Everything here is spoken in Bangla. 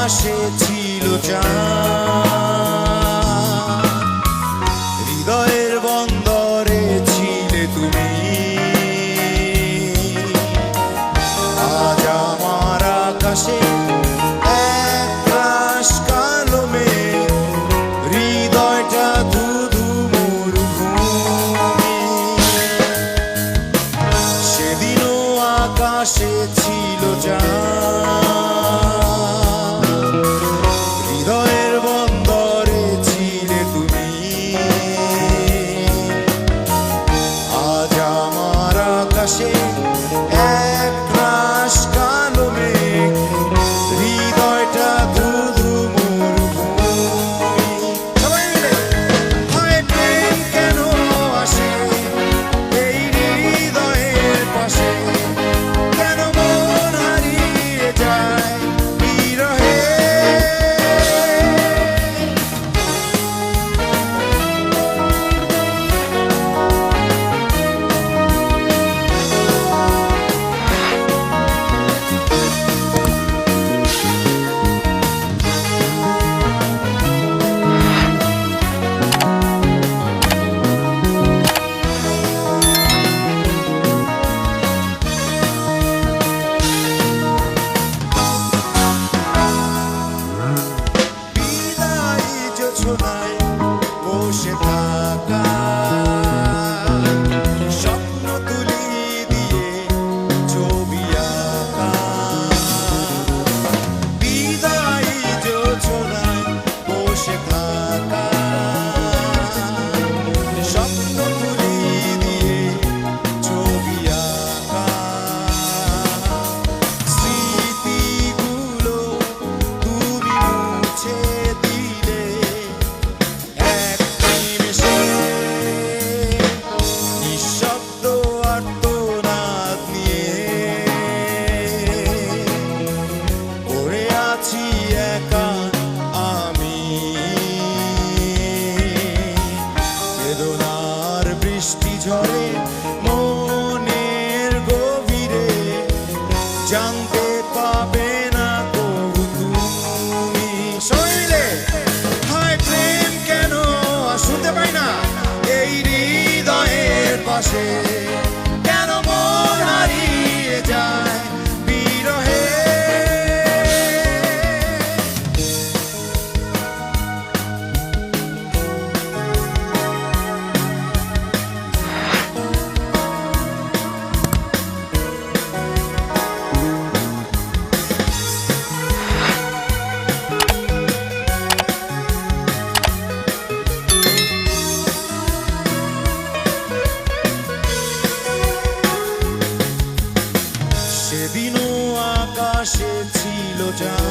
পাশে ছিল চাঁদ। ঝরে মনের গভীরে, জানতে পাবে না কবু তুমি। শৈলে হায় প্রেম কেন শুনতে পাই না, এই হৃদয়ের পাশে। ছিল